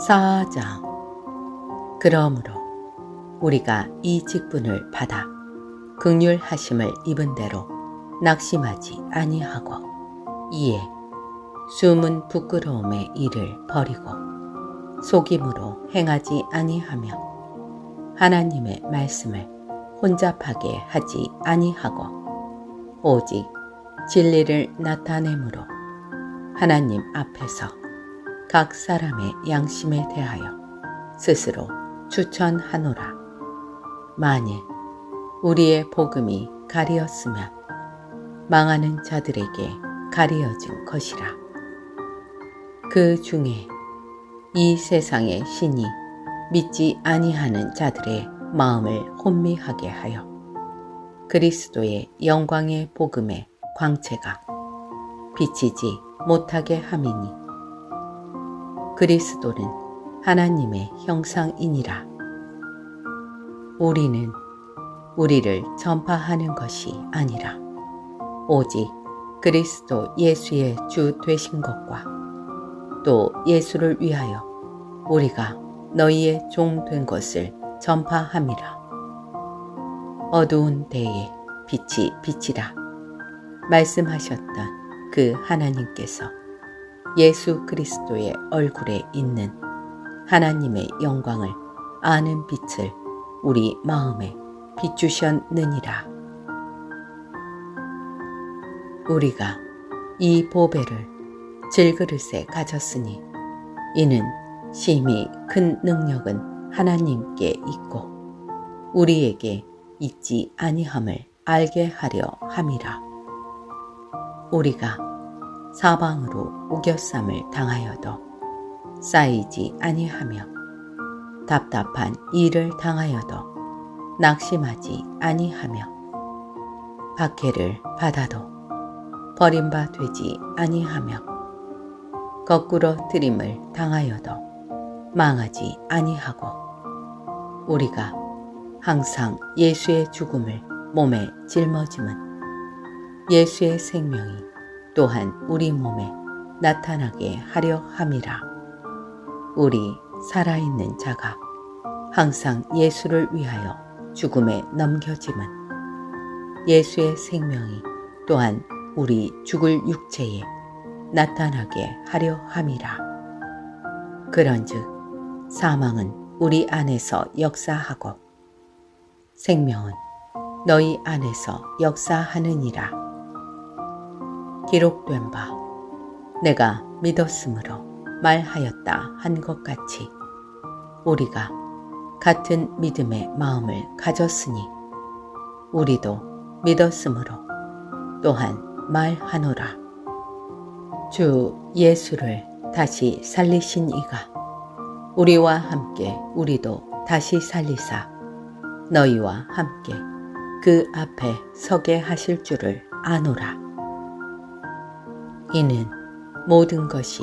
사장. 그러므로 우리가 이 직분을 받아 극률하심을 입은 대로 낙심하지 아니하고 이에 숨은 부끄러움의 일을 버리고 속임으로 행하지 아니하며 하나님의 말씀을 혼잡하게 하지 아니하고 오직 진리를 나타내므로 하나님 앞에서 각 사람의 양심에 대하여 스스로 추천하노라. 만일 우리의 복음이 가리었으면 망하는 자들에게 가리어진 것이라. 그 중에 이 세상의 신이 믿지 아니하는 자들의 마음을 혼미하게 하여 그리스도의 영광의 복음의 광채가 비치지 못하게 함이니 그리스도는 하나님의 형상이니라. 우리는 우리를 전파하는 것이 아니라 오직 그리스도 예수의 주 되신 것과 또 예수를 위하여 우리가 너희의 종 된 것을 전파함이라. 어두운 데에 빛이 빛이라 말씀하셨던 그 하나님께서 예수 그리스도의 얼굴에 있는 하나님의 영광을 아는 빛을 우리 마음에 비추셨느니라. 우리가 이 보배를 질그릇에 가졌으니 이는 심히 큰 능력은 하나님께 있고 우리에게 있지 아니함을 알게 하려 함이라. 우리가 사방으로 우겨쌈을 당하여도 쌓이지 아니하며 답답한 일을 당하여도 낙심하지 아니하며 박해를 받아도 버림바 되지 아니하며 거꾸로 들임을 당하여도 망하지 아니하고 우리가 항상 예수의 죽음을 몸에 짊어짐은 예수의 생명이 또한 우리 몸에 나타나게 하려 함이라. 우리 살아있는 자가 항상 예수를 위하여 죽음에 넘겨짐은 예수의 생명이 또한 우리 죽을 육체에 나타나게 하려 함이라. 그런즉 사망은 우리 안에서 역사하고 생명은 너희 안에서 역사하느니라. 기록된 바 내가 믿었으므로 말하였다 한 것 같이 우리가 같은 믿음의 마음을 가졌으니 우리도 믿었으므로 또한 말하노라. 주 예수를 다시 살리신 이가 우리와 함께 우리도 다시 살리사 너희와 함께 그 앞에 서게 하실 줄을 아노라. 이는 모든 것이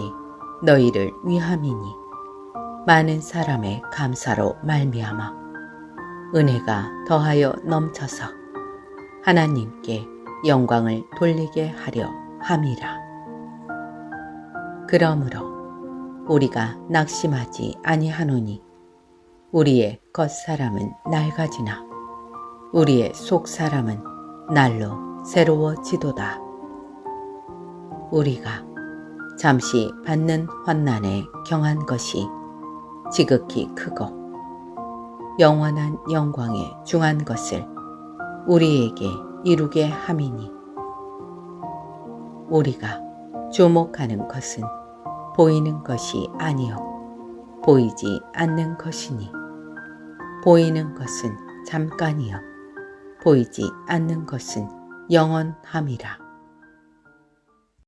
너희를 위함이니 많은 사람의 감사로 말미암아 은혜가 더하여 넘쳐서 하나님께 영광을 돌리게 하려 함이라. 그러므로 우리가 낙심하지 아니하노니 우리의 겉사람은 낡아지나 우리의 속사람은 날로 새로워지도다. 우리가 잠시 받는 환난에 경한 것이 지극히 크고 영원한 영광에 중한 것을 우리에게 이루게 함이니 우리가 주목하는 것은 보이는 것이 아니요 보이지 않는 것이니 보이는 것은 잠깐이요 보이지 않는 것은 영원함이라.